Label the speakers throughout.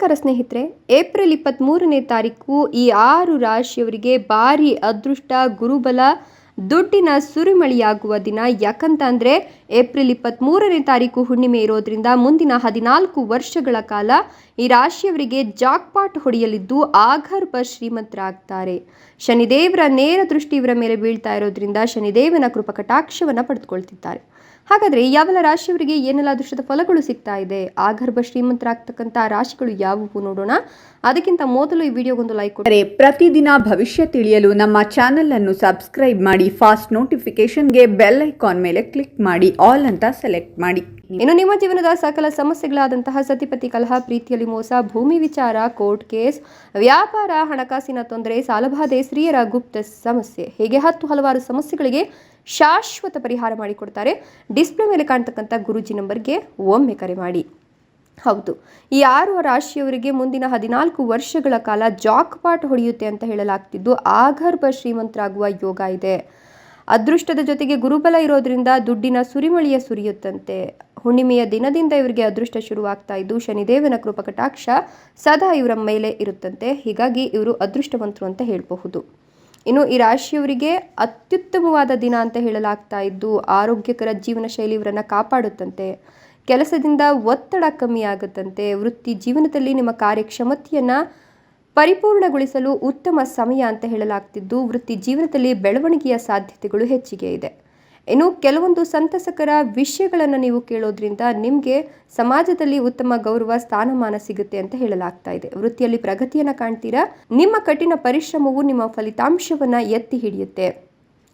Speaker 1: ನಮಸ್ಕಾರ ಸ್ನೇಹಿತರೆ. ಏಪ್ರಿಲ್ ಇಪ್ಪತ್ತ್ಮೂರನೇ ತಾರೀಕು ಈ ಆರು ರಾಶಿಯವರಿಗೆ ಭಾರಿ ಅದೃಷ್ಟ, ಗುರುಬಲ, ದುಡ್ಡಿನ ಸುರಿಮಳಿಯಾಗುವ ದಿನ. ಯಾಕಂತ ಅಂದರೆ ಏಪ್ರಿಲ್ ಇಪ್ಪತ್ತ್ಮೂರನೇ ತಾರೀಕು ಹುಣ್ಣಿಮೆ ಇರೋದ್ರಿಂದ ಮುಂದಿನ ಹದಿನಾಲ್ಕು ವರ್ಷಗಳ ಕಾಲ ಈ ರಾಶಿಯವರಿಗೆ ಜಾಕ್ಪಾಟ್ ಹೊಡೆಯಲಿದ್ದು ಆಗರ್ಭ ಶ್ರೀಮಂತರಾಗ್ತಾರೆ. ಶನಿದೇವರ ನೇರ ದೃಷ್ಟಿ ಇವರ ಮೇಲೆ ಬೀಳ್ತಾ ಇರೋದ್ರಿಂದ ಶನಿದೇವನ ಕೃಪಕಟಾಕ್ಷವನ್ನು ಪಡೆದುಕೊಳ್ತಿದ್ದಾರೆ. ಹಾಗಾದರೆ ಯಾವೆಲ್ಲ ರಾಶಿಯವರಿಗೆ ಏನೆಲ್ಲ ಅದೃಷ್ಟದ ಫಲಗಳು ಸಿಗ್ತಾ ಇದೆ? ಆಗರ್ಭ ಶ್ರೀಮಂತರಾಗ್ತಕ್ಕಂಥ ರಾಶಿಗಳು ಯಾವುವು ನೋಡೋಣ. ಅದಕ್ಕಿಂತ ಮೊದಲು ಈ ವಿಡಿಯೋಗೊಂದು ಲೈಕ್
Speaker 2: ಕೊಡ್ತಾರೆ ಪ್ರತಿದಿನ ಭವಿಷ್ಯ ತಿಳಿಯಲು ನಮ್ಮ ಚಾನೆಲ್ ಅನ್ನು ಸಬ್ಸ್ಕ್ರೈಬ್ ಮಾಡಿ, ಫಾಸ್ಟ್ ನೋಟಿಫಿಕೇಶನ್ಗೆ ಬೆಲ್ ಐಕಾನ್ ಮೇಲೆ ಕ್ಲಿಕ್ ಮಾಡಿ. ಆಲ್ ಅಂತ ಸೆಲೆಕ್ಟ್ ಮಾಡಿ.
Speaker 1: ಇನ್ನು ನಿಮ್ಮ ಜೀವನದ ಸಕಲ ಸಮಸ್ಯೆಗಳಾದಂತಹ ಸತಿಪತಿ ಕಲಹ, ಪ್ರೀತಿಯಲ್ಲಿ ಮೋಸ, ಭೂಮಿ ವಿಚಾರ ಕೋರ್ಟ್ ಕೇಸ್ ವ್ಯಾಪಾರ, ಹಣಕಾಸಿನ ತೊಂದರೆ, ಸಾಲಬಾಧೆ, ಸ್ತ್ರೀಯರ ಗುಪ್ತ ಸಮಸ್ಯೆ, ಹೀಗೆ ಹತ್ತು ಹಲವಾರು ಸಮಸ್ಯೆಗಳಿಗೆ ಶಾಶ್ವತ ಪರಿಹಾರ ಮಾಡಿಕೊಡ್ತಾರೆ. ಡಿಸ್ಪ್ಲೇ ಮೇಲೆ ಕಾಣ್ತಕ್ಕಂಥ ಗುರುಜಿ ನಂಬರ್ಗೆ ಒಮ್ಮೆ ಕರೆ ಮಾಡಿ. ಹೌದು, ಈ ಆರು ರಾಶಿಯವರಿಗೆ ಮುಂದಿನ ಹದಿನಾಲ್ಕು ವರ್ಷಗಳ ಕಾಲ ಜಾಕ್ಪಾಟ್ ಹೊಡೆಯುತ್ತೆ ಅಂತ ಹೇಳಲಾಗ್ತಿದ್ದು ಆಗರ್ಭ ಶ್ರೀಮಂತರಾಗುವ ಯೋಗ ಇದೆ. ಅದೃಷ್ಟದ ಜೊತೆಗೆ ಗುರುಬಲ ಇರೋದ್ರಿಂದ ದುಡ್ಡಿನ ಸುರಿಮಳಿಯ ಸುರಿಯುತ್ತಂತೆ. ಹುಣ್ಣಿಮೆಯ ದಿನದಿಂದ ಇವರಿಗೆ ಅದೃಷ್ಟ ಶುರುವಾಗ್ತಾ ಇದ್ದು, ಶನಿದೇವನ ಕೃಪಕಟಾಕ್ಷ ಸದಾ ಇವರ ಮೇಲೆ ಇರುತ್ತಂತೆ. ಹೀಗಾಗಿ ಇವರು ಅದೃಷ್ಟವಂತರು ಅಂತ ಹೇಳಬಹುದು. ಇನ್ನು ಈ ರಾಶಿಯವರಿಗೆ ಅತ್ಯುತ್ತಮವಾದ ದಿನ ಅಂತ ಹೇಳಲಾಗ್ತಾ ಇದ್ದು, ಆರೋಗ್ಯಕರ ಜೀವನ ಶೈಲಿ ಇವರನ್ನು ಕಾಪಾಡುತ್ತಂತೆ. ಕೆಲಸದಿಂದ ಒತ್ತಡ ಕಮ್ಮಿ ಆಗುತ್ತಂತೆ. ವೃತ್ತಿ ಜೀವನದಲ್ಲಿ ನಿಮ್ಮ ಕಾರ್ಯಕ್ಷಮತೆಯನ್ನು ಪರಿಪೂರ್ಣಗೊಳಿಸಲು ಉತ್ತಮ ಸಮಯ ಅಂತ ಹೇಳಲಾಗ್ತಿದ್ದು, ವೃತ್ತಿ ಜೀವನದಲ್ಲಿ ಬೆಳವಣಿಗೆಯ ಸಾಧ್ಯತೆಗಳು ಹೆಚ್ಚಿಗೆ ಇದೆ. ಇನ್ನು ಕೆಲವೊಂದು ಸಂತಸಕರ ವಿಷಯಗಳನ್ನು ನೀವು ಕೇಳೋದ್ರಿಂದ ನಿಮಗೆ ಸಮಾಜದಲ್ಲಿ ಉತ್ತಮ ಗೌರವ, ಸ್ಥಾನಮಾನ ಸಿಗುತ್ತೆ ಅಂತ ಹೇಳಲಾಗ್ತಾ ಇದೆ. ವೃತ್ತಿಯಲ್ಲಿ ಪ್ರಗತಿಯನ್ನು ಕಾಣ್ತೀರಾ? ನಿಮ್ಮ ಕಠಿಣ ಪರಿಶ್ರಮವು ನಿಮ್ಮ ಫಲಿತಾಂಶವನ್ನು ಎತ್ತಿ ಹಿಡಿಯುತ್ತೆ.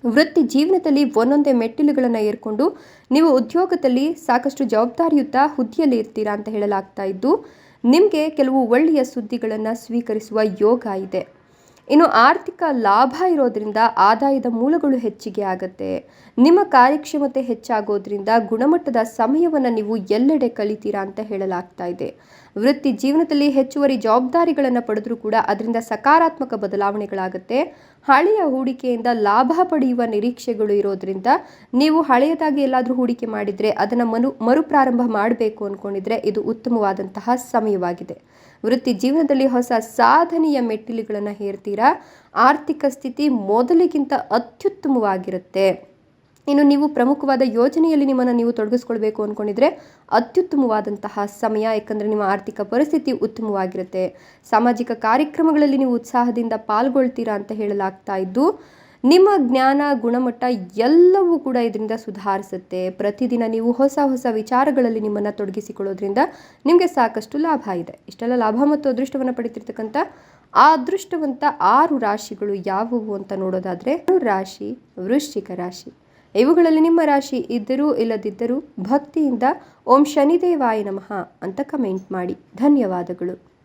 Speaker 1: ವೃತ್ತಿ ಜೀವನದಲ್ಲಿ ಒಂದೊಂದೇ ಮೆಟ್ಟಿಲುಗಳನ್ನು ಏರ್ಕೊಂಡು ನೀವು ಉದ್ಯೋಗದಲ್ಲಿ ಸಾಕಷ್ಟು ಜವಾಬ್ದಾರಿಯುತ ಹುದ್ದೆಯಲ್ಲಿ ಇರ್ತೀರಾ ಅಂತ ಹೇಳಲಾಗ್ತಾ ಇದ್ದು ನಿಮಗೆ ಕೆಲವು ಒಳ್ಳೆಯ ಸುದ್ದಿಗಳನ್ನು ಸ್ವೀಕರಿಸುವ ಯೋಗ ಇದೆ. ಇನ್ನು ಆರ್ಥಿಕ ಲಾಭ ಇರೋದರಿಂದ ಆದಾಯದ ಮೂಲಗಳು ಹೆಚ್ಚಿಗೆ ಆಗುತ್ತೆ. ನಿಮ್ಮ ಕಾರ್ಯಕ್ಷಮತೆ ಹೆಚ್ಚಾಗೋದ್ರಿಂದ ಗುಣಮಟ್ಟದ ಸಮಯವನ್ನು ನೀವು ಎಲ್ಲೆಡೆ ಕಲಿತೀರಾ ಅಂತ ಹೇಳಲಾಗ್ತಾ ಇದೆ. ವೃತ್ತಿ ಜೀವನದಲ್ಲಿ ಹೆಚ್ಚುವರಿ ಜವಾಬ್ದಾರಿಗಳನ್ನು ಪಡೆದರೂ ಕೂಡ ಅದರಿಂದ ಸಕಾರಾತ್ಮಕ ಬದಲಾವಣೆಗಳಾಗುತ್ತೆ. ಹಳೆಯ ಹೂಡಿಕೆಯಿಂದ ಲಾಭ ಪಡೆಯುವ ನಿರೀಕ್ಷೆಗಳು ಇರೋದ್ರಿಂದ ನೀವು ಹಳೆಯದಾಗಿ ಎಲ್ಲಾದರೂ ಹೂಡಿಕೆ ಮಾಡಿದರೆ ಅದನ್ನು ಮನು, ಮರುಪ್ರಾರಂಭ ಮಾಡಬೇಕು ಅಂದ್ಕೊಂಡಿದ್ರೆ ಇದು ಉತ್ತಮವಾದಂತಹ ಸಮಯವಾಗಿದೆ. ವೃತ್ತಿ ಜೀವನದಲ್ಲಿ ಹೊಸ ಸಾಧನೆಯ ಮೆಟ್ಟಿಲುಗಳನ್ನು ಹೇರ್ತೀರಾ? ಆರ್ಥಿಕ ಸ್ಥಿತಿ ಮೊದಲಿಗಿಂತ ಅತ್ಯುತ್ತಮವಾಗಿರುತ್ತೆ. ಇನ್ನು ನೀವು ಪ್ರಮುಖವಾದ ಯೋಜನೆಯಲ್ಲಿ ನಿಮ್ಮನ್ನು ನೀವು ತೊಡಗಿಸ್ಕೊಳ್ಬೇಕು ಅಂದ್ಕೊಂಡಿದ್ರೆ ಅತ್ಯುತ್ತಮವಾದಂತಹ ಸಮಯ, ಯಾಕಂದರೆ ನಿಮ್ಮ ಆರ್ಥಿಕ ಪರಿಸ್ಥಿತಿ ಉತ್ತಮವಾಗಿರುತ್ತೆ. ಸಾಮಾಜಿಕ ಕಾರ್ಯಕ್ರಮಗಳಲ್ಲಿ ನೀವು ಉತ್ಸಾಹದಿಂದ ಪಾಲ್ಗೊಳ್ತೀರಾ ಅಂತ ಹೇಳಲಾಗ್ತಾ ಇದ್ದು, ನಿಮ್ಮ ಜ್ಞಾನ, ಗುಣಮಟ್ಟ ಎಲ್ಲವೂ ಕೂಡ ಇದರಿಂದ ಸುಧಾರಿಸುತ್ತೆ. ಪ್ರತಿದಿನ ನೀವು ಹೊಸ ಹೊಸ ವಿಚಾರಗಳಲ್ಲಿ ನಿಮ್ಮನ್ನು ತೊಡಗಿಸಿಕೊಳ್ಳೋದ್ರಿಂದ ನಿಮಗೆ ಸಾಕಷ್ಟು ಲಾಭ ಇದೆ. ಇಷ್ಟೆಲ್ಲ ಲಾಭ ಮತ್ತು ಅದೃಷ್ಟವನ್ನು ಪಡಿತಿರ್ತಕ್ಕಂಥ ಆ ಅದೃಷ್ಟವಂತ ಆರು ರಾಶಿಗಳು ಯಾವುವು ಅಂತ ನೋಡೋದಾದರೆ ರಾಶಿ ವೃಶ್ಚಿಕ ರಾಶಿ. ಇವುಗಳಲ್ಲಿ ನಿಮ್ಮ ರಾಶಿ ಇದ್ದರೂ ಇಲ್ಲದಿದ್ದರೂ ಭಕ್ತಿಯಿಂದ ಓಂ ಶನಿದೇವಾಯ ನಮಃ ಅಂತ ಕಮೆಂಟ್ ಮಾಡಿ. ಧನ್ಯವಾದಗಳು.